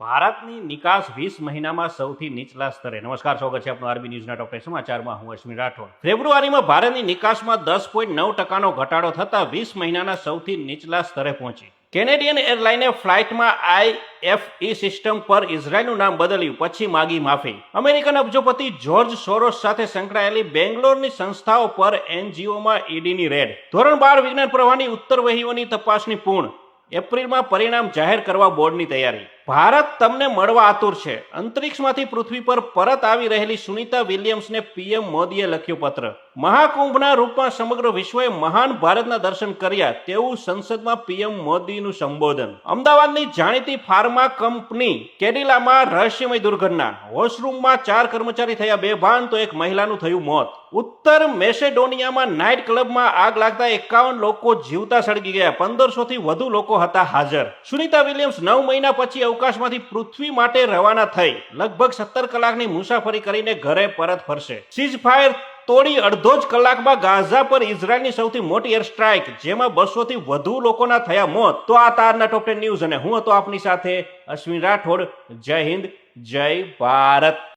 ભારતની નિકાસ વીસ મહિનામાં સૌથી નીચલા સ્તરે. નમસ્કાર, સ્વાગત છે આપનું આરબી ન્યૂઝના ટોપ સમાચારમાં હું અશ્વિન રાઠોડ. ફેબ્રુઆરીમાં ભારતની નિકાસમાં દસ પોઈન્ટ નવ ટકાનો ઘટાડો થતાં વીસ મહિનાના સૌથી નીચલા સ્તરે પહોંચી. કેનેડિયન એરલાઈને ફ્લાઇટમાં આઈએફઈ સિસ્ટમ પર ઇઝરાયલનું નામ બદલ્યું, પછી માગી માફી. અમેરિકન અબજોપતિ જ્યોર્જ સોરોસ સાથે સંકળાયેલી બેંગ્લોરની સંસ્થાઓ પર એનજીઓમાં ઈડીની રેડ. ધોરણ બાર વિજ્ઞાન પ્રવાહની ઉત્તર વહીઓની તપાસની પૂર્ણ. એપ્રિલમાં પરિણામ જાહેર કરવા બોર્ડની તૈયારી. ભારત તમને મળવા આતુર છે. અંતરિક્ષમાંથી પૃથ્વી પર પરત આવી રહેલી સુનિતા વિલિયમ્સને પીએમ મોદીએ લખ્યો પત્ર. મહાકુંભના રૂપમાં સમગ્ર વિશ્વએ મહાન ભારતના દર્શન કર્યા તેવું સંસદમાં પીએમ મોદીનું સંબોધન. અમદાવાદની જાણીતી ફાર્મા કંપની કેડિલામાં રહસ્યમય દુર્ઘટના. વોશરૂમમાં ચાર કર્મચારી થયા બેભાન તો એક મહિલાનું થયું મોત. ઉત્તર મેસેડોનિયામાં નાઇટ ક્લબમાં આગ લાગતા એકાવન લોકો જીવતા સળગી ગયા. પંદરસોથી વધુ લોકો હતા હાજર. સુનિતા વિલિયમ્સ નવ મહિના પછી અવકાશમાંથી પૃથ્વી માટે રવાના થઈ. લગભગ સત્તર કલાકની મુસાફરી કરીને ઘરે પરત ફરશે. સીઝ ફાયર તોડી અડધો જ કલાકમાં ગાઝા પર ઇઝરાયલની સૌથી મોટી એર સ્ટ્રાઇક જેમાં બસોથી વધુ લોકોના થયા મોત. તો આ તારના ટોપ ટેન ન્યૂઝ અને હું હતો આપની સાથે અશ્વિન રાઠોડ. જય હિન્દ, જય ભારત.